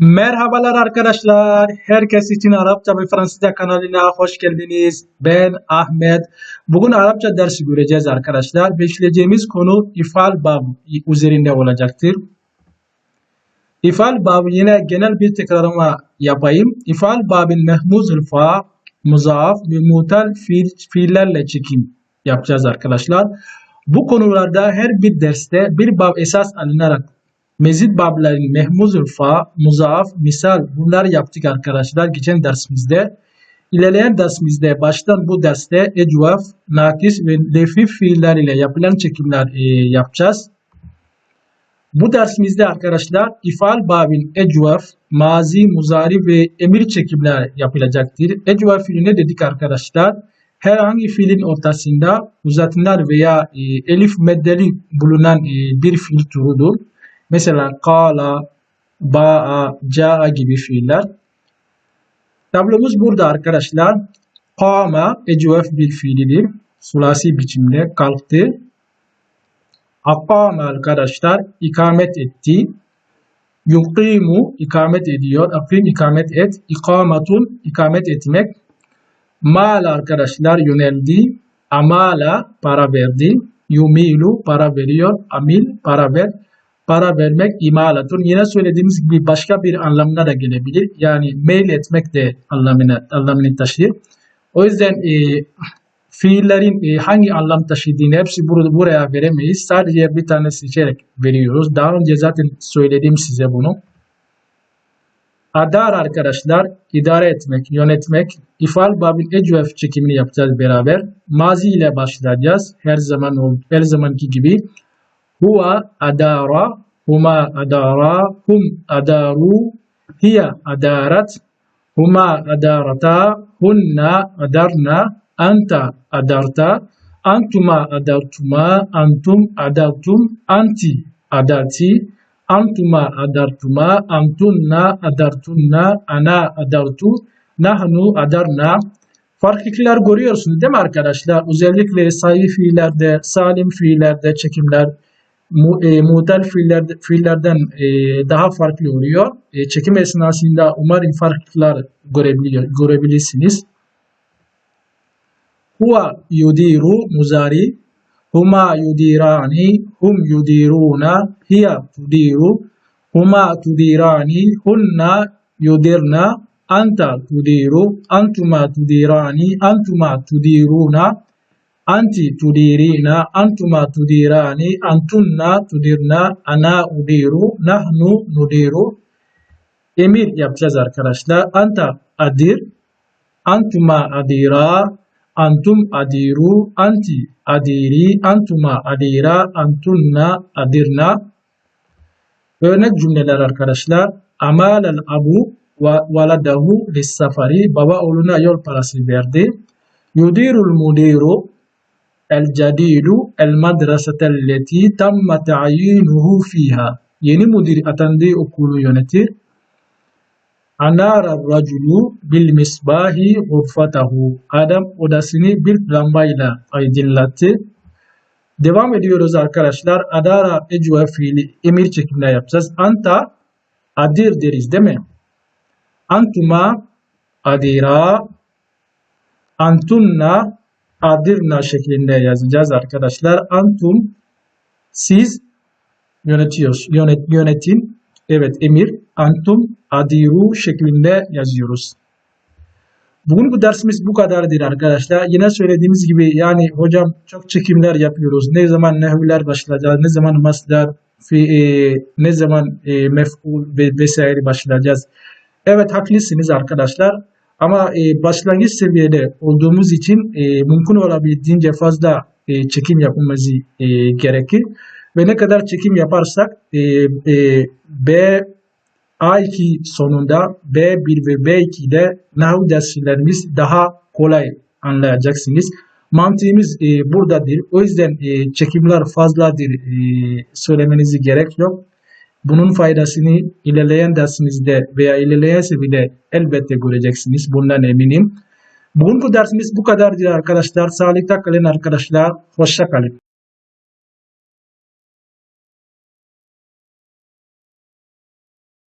Merhabalar arkadaşlar. Herkes için Arapça ve Fransızca kanalına hoş geldiniz. Ben Ahmet. Bugün Arapça dersi göreceğiz arkadaşlar. Ve işleyeceğimiz konu ifal bab üzerinde olacaktır. İfal bab yine genel bir tekrarlama yapayım. İfal babin mehmuzul fa, muzaaf ve mutal fiil, fiillerle çekim yapacağız arkadaşlar. Bu konularda her bir derste bir bab esas alınarak mezit babların mehmuzul fa, muzaaf, misal bunlar yaptık arkadaşlar geçen dersimizde. İlerleyen dersimizde baştan bu derste ecvaf, nakis ve lefif fiiller ile yapılan çekimler e, yapacağız. Bu dersimizde arkadaşlar ifal babin ecvaf, mazi, muzari ve emir çekimler yapılacaktır. Ecvaf fiili ne dedik arkadaşlar? Herhangi fiilin ortasında uzatımlar veya e, elif meddeli bulunan e, bir fiil türüdür. Mesela kala, ba'a, ca'a gibi fiiller. Tablomuz burada arkadaşlar. Kama ecvaf bir fiilidir. Sulasi biçimde kalktı. Akama arkadaşlar ikamet etti. Yuqimu ikamet ediyor. Akim ikamet et. İkamatun ikamet etmek. Mal arkadaşlar yöneldi. Amala para verdi. Yumilu para veriyor. Amil para ver. Para vermek imalatun. Yine söylediğimiz gibi başka bir anlamına da gelebilir. Yani mail etmek de anlamına, anlamını taşır. O yüzden e, fiillerin e, hangi anlam taşıdığını hepsi burada, buraya veremeyiz. Sadece bir tane seçerek veriyoruz. Daha önce zaten söyledim size bunu. Adar arkadaşlar idare etmek, yönetmek. İfal babil ecvef çekimini yapacağız beraber. Mazi ile başlayacağız. Her zaman her zamanki gibi. Huwa adara, huma adara, hum adaru, hiya adarat, huma adarata, hunna adarna, anta adarta, antuma adartuma, antum adartum, anti adarti, antuma adartuma, antunna adartunna, ana adartu, nahnu adarna. Farklılıklar görüyorsunuz değil mi arkadaşlar? Özellikle sayı fiillerde, salim fiillerde çekimler, mu, e, muhtel fiillerde, fiillerden e, daha farklı oluyor. E, çekim esnasında umarım farklılıklar görebiliyor, görebilirsiniz. Huwa yudiru muzari, huma yudirani, hum yudiruna, hiya tudiru, huma tudirani, hunna yudirna, anta tudiru, antuma tudirani, antuma tudiruna, anti tudirina, antuma tudirani, antunna tudirna, ana udiru, nahnu nudiru. Emir yapacağız arkadaşlar. Anta adir, antuma adira, antum adiru, anti adiri, antuma adira, antunna adirna. Örnek cümleler arkadaşlar. Amalel abu ve valadahu lissafari. Baba oğluna yol parası verdi. Yudirul mudiru el cadidu el madrasatelleti tamme ta'yinuhu fiha. Yeni müdir atandığı okulu yönetir. Anara raculu bil misbahi gurfatahu. Adam odasını bir lambayla aydınlattı. Devam ediyoruz arkadaşlar. Adara ecve fiili emir çekimle yapacağız. Anta adir deriz değil mi? Antuma adira antunna adirna şeklinde yazacağız arkadaşlar. Antum siz yönetiyoruz. Yönet, yönetin. Evet emir. Antum adiru şeklinde yazıyoruz. Bugün bu dersimiz bu kadardır arkadaşlar. Yine söylediğimiz gibi yani hocam çok çekimler yapıyoruz. Ne zaman nehvler başlayacağız, ne zaman maslar, fi, e, ne zaman e, mef'ul ve vesaire başlayacağız. Evet haklısınız arkadaşlar. Ama e, başlangıç seviyede olduğumuz için e, mümkün olabildiğince fazla e, çekim yapmamız e, gerekir. Ve ne kadar çekim yaparsak e, e, B A2 sonunda B1 ve B2'de nahu derslerimiz daha kolay anlayacaksınız. Mantığımız e, buradadır. O yüzden e, çekimler fazladır e, söylemenize gerek yok. Bunun faydasını ilerleyen dersinizde veya ilerleyen seviyede elbette göreceksiniz. Bundan eminim. Bugün bu dersimiz bu kadardır arkadaşlar. Sağlıkta kalın arkadaşlar. Hoşça kalın.